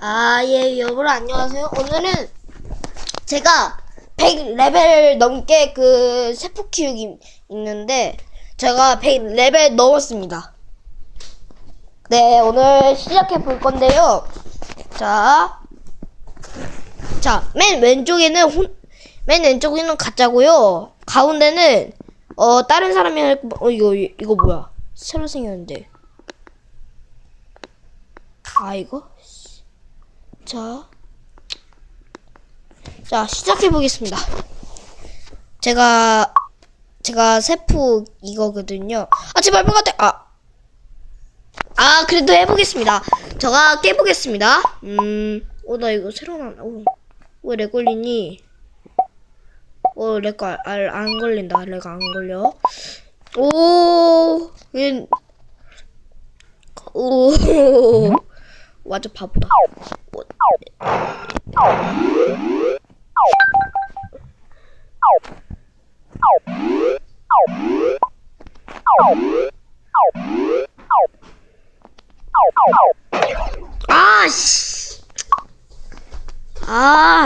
아, 예, 여러분 안녕하세요. 오늘은 제가 100레벨 넘게 그 세포 키우기 있는데 제가 100레벨 넘었습니다. 네, 오늘 시작해 볼 건데요. 자, 자, 맨 왼쪽에는 혼, 맨 왼쪽에는 가짜고요. 가운데는 어 다른 사람이 할 거- 어 이거 이거 뭐야? 새로 생겼는데. 아 이거? 자, 자 시작해 보겠습니다. 제가 제가 세포 이거거든요. 아 제발 빨간데 아. 아 그래도 해보겠습니다. 제가 깨보겠습니다. 음, 어 나 이거 새로 나. 어, 왜렉 걸리니? 어, 렉, 알, 알, 안 걸린다. 렉 안 걸려. 오, 얘, 오, 완전 바보다. 오, 아,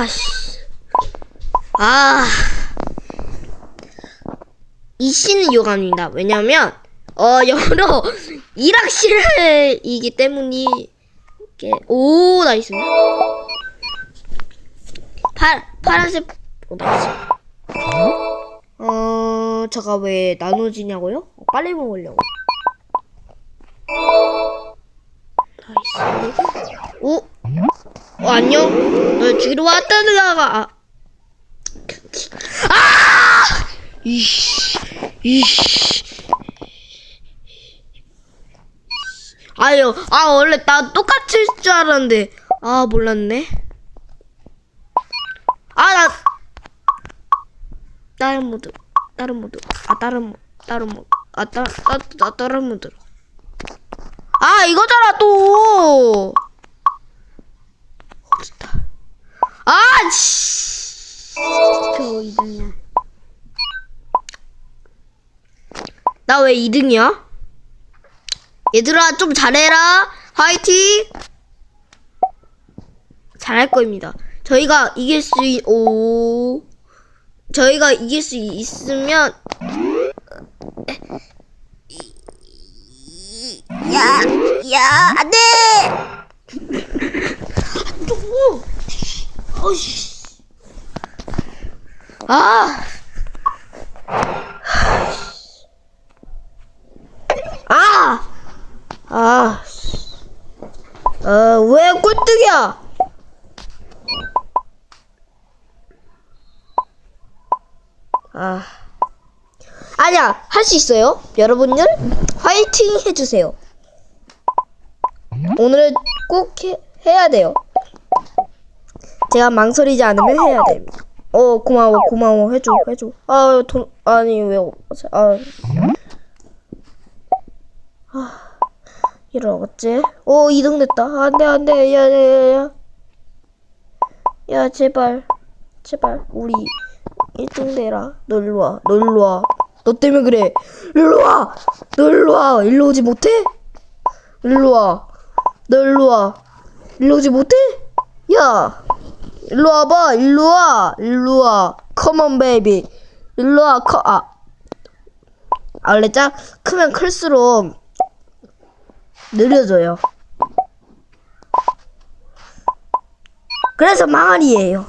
씨. 아. 이 씨는 요감입니다. 왜냐면, 어, 여러 일학실이기 때문이, 이게, 오, 나이스. 파, 파란색, 오, 나이스. 어, 제가 왜 나눠지냐고요? 어, 빨리 먹으려고. 나이스. 오, 어, 안녕? 널 죽이러 왔다느라가, 아. 아! 이씨, 이씨. 아유, 아, 원래 나 똑같을 줄 알았는데. 아, 몰랐네. 아, 나. 다른 모드. 다른 모드. 아, 다른 모 다른 모드. 아, 따, 따, 따, 다른 모드. 아, 이거잖아, 또! 어딨다. 아, 씨. 저 이등이야. 나 왜 2등이야? 얘들아 좀 잘해라. 화이팅! 잘할 거입니다. 저희가 이길 수 있... 오. 저희가 이길 수 있으면 야 야 안돼! 또 어이씨. 아 아! 아, 씨. 어, 왜 꼴등이야? 아. 아니야, 할 수 있어요. 여러분들, 화이팅 해주세요. 오늘은 꼭 해, 해야 돼요. 제가 망설이지 않으면 해야 됩니다. 어, 고마워, 고마워. 해줘, 해줘. 아, 돈, 아니, 왜, 아. 이러겠지? 오, 2등 됐다. 안 돼, 안 돼. 야, 야, 야, 야. 야, 제발. 제발. 우리 1등 되라. 너 일로 와. 너 일로 와. 너 때문에 그래. 일로 와. 너 일로 와. 일로 오지 못해? 일로 와. 너 일로 와. 일로 오지 못해? 야. 일로 와봐. 일로 와. 일로 와. 컴온, 베이비. 일로 와. 커, 아. 아, 원래 짝 크면 클수록 느려져요. 그래서 망할이에요.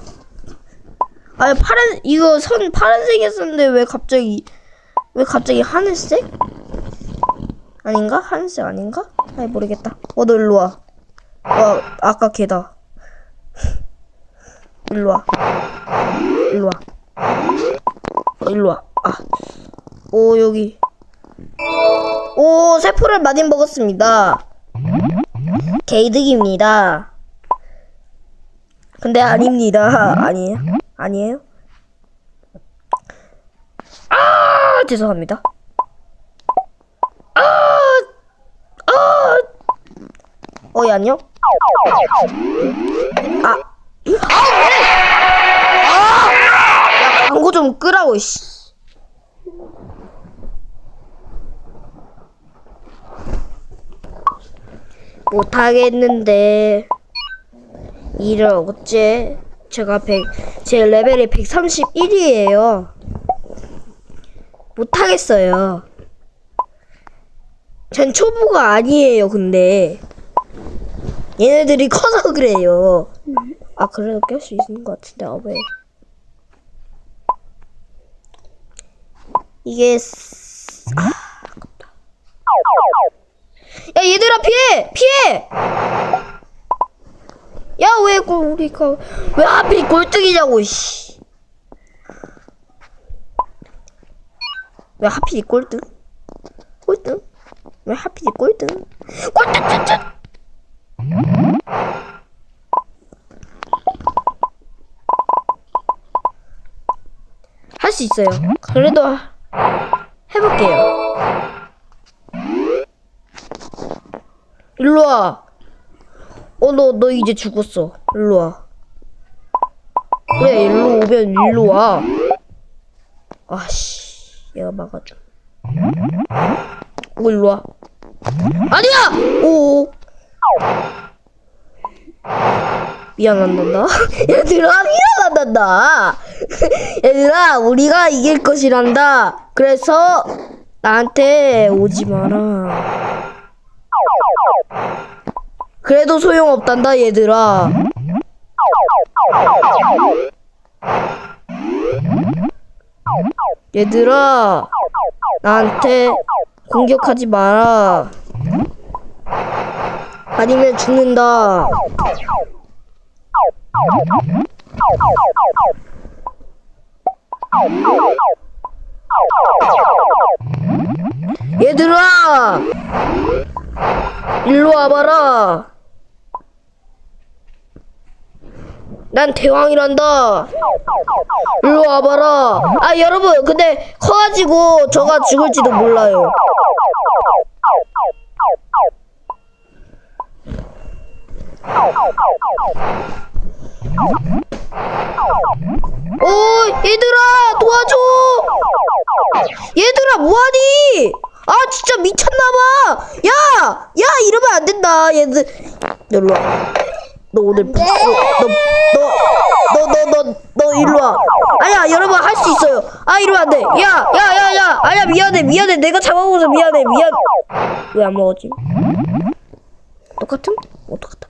아 파란 이거 선 파란색이었는데 왜 갑자기 왜 갑자기 하늘색? 아닌가? 하늘색 아닌가? 아이 모르겠다. 어 너 일로 와. 어 아까 걔다. 일로 와. 일로 와. 어 일로 와. 아. 오 여기. 오, 세포를 많이 먹었습니다. 개이득입니다. 근데 아닙니다. 아니에요? 아니에요? 아, 죄송합니다. 아, 아, 어이, 안녕? 아, 아, 왜? 아, 야, 광고 좀 끄라고, 씨. 못하겠는데 일을 어째 제가 100, 제 레벨이 131이에요. 못하겠어요. 전 초보가 아니에요, 근데. 얘네들이 커서 그래요. 아, 그래도 깰 수 있는 것 같은데, 아, 왜. 이게, 쓰- 아, 아깝다. 야, 얘들아, 피해! 피해! 야, 왜, 꼴, 우리가, 왜 하필 꼴등이냐고, 씨. 왜 하필 이 꼴등? 꼴등? 왜 하필 이 꼴등? 꼴등, 짠짠! 할수 있어요. 그래도 일로 와. 어, 너, 너 이제 죽었어. 일로 와. 그래, 일로 오면 일로 와. 아씨, 얘가 막아줘. 오, 일로 와. 아니야! 오. 미안한단다. 얘들아, 미안한단다. 얘들아, 우리가 이길 것이란다. 그래서, 나한테 오지 마라. 그래도 소용없단다, 얘들아. 얘들아, 나한테 공격하지 마라. 아니면 죽는다. 얘들아! 일로 와봐라. 난 대왕이란다. 일로 와봐라. 아, 여러분, 근데 커가지고 저가 죽을지도 몰라요. 오, 얘들아, 도와줘! 얘들아, 뭐하니? 아, 진짜 미쳤나봐! 야! 야, 이러면 안 된다, 얘들. 일로 와. 너 오늘 너, 너, 너, 너, 너, 너, 너, 일로 와. 아니야, 여러분, 할 수 있어요. 아, 이러면 안 돼. 야, 야, 야, 야. 아니야, 미안해, 미안해. 내가 잡아먹어서 미안해, 미안. 왜 안 먹었지? 똑같음? 어, 똑같다.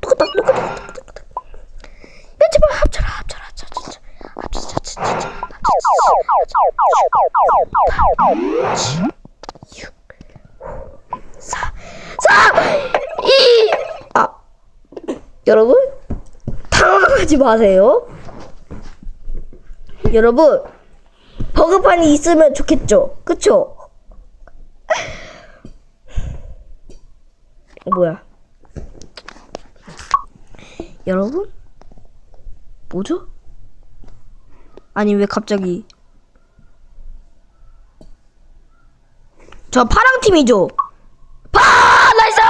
똑같다, 똑같다, 똑같다, 똑같다. 야, 제발 합쳐라, 합쳐라, 합쳐, 진짜. 합쳐, 진짜, 진짜. 합쳐, 진짜. 4, 4, 2, 아. 여러분, 당황하지 마세요. 여러분, 버그판이 있으면 좋겠죠? 그쵸? 어, 뭐야? 여러분? 뭐죠? 아니, 왜 갑자기. 저 파랑 팀이죠? 파! 나이스!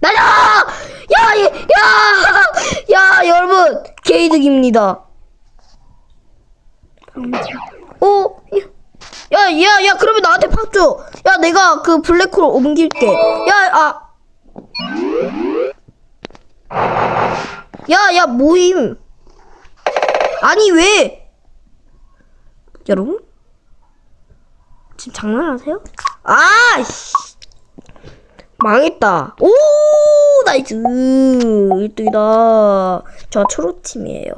나이스! 야, 야, 야, 야, 여러분, 개이득입니다. 어? 야, 야, 야, 그러면 나한테 팍 줘. 야, 내가 그 블랙홀 옮길게. 야, 아. 야, 야, 모임. 아니, 왜? 여러분? 지금 장난하세요? 아, 씨. 망했다. 오, 나이스. 1등이다. 저 초록팀이에요.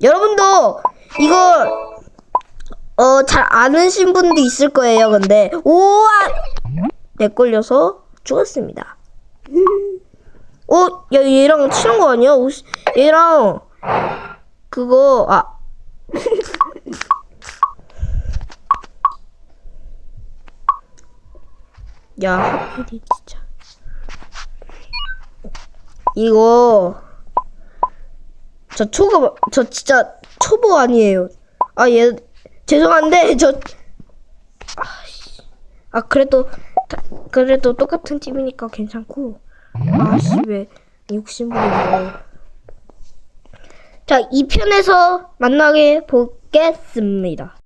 여러분도 이걸 어, 잘 아는 분도 있을 거예요, 근데. 오아! 내 걸려서 죽었습니다. 어, 야, 얘랑 친한 거 아니야? 오, 씨, 얘랑, 그거, 아. 야, 하필이 진짜. 이거, 저 초보, 저 진짜 초보 아니에요. 아, 얘, 죄송한데, 저, 아, 그래도, 다- 그래도 똑같은 팀이니까 괜찮고. 아씨, 왜, 욕심부리고. 자, 2편에서 만나게 보겠습니다.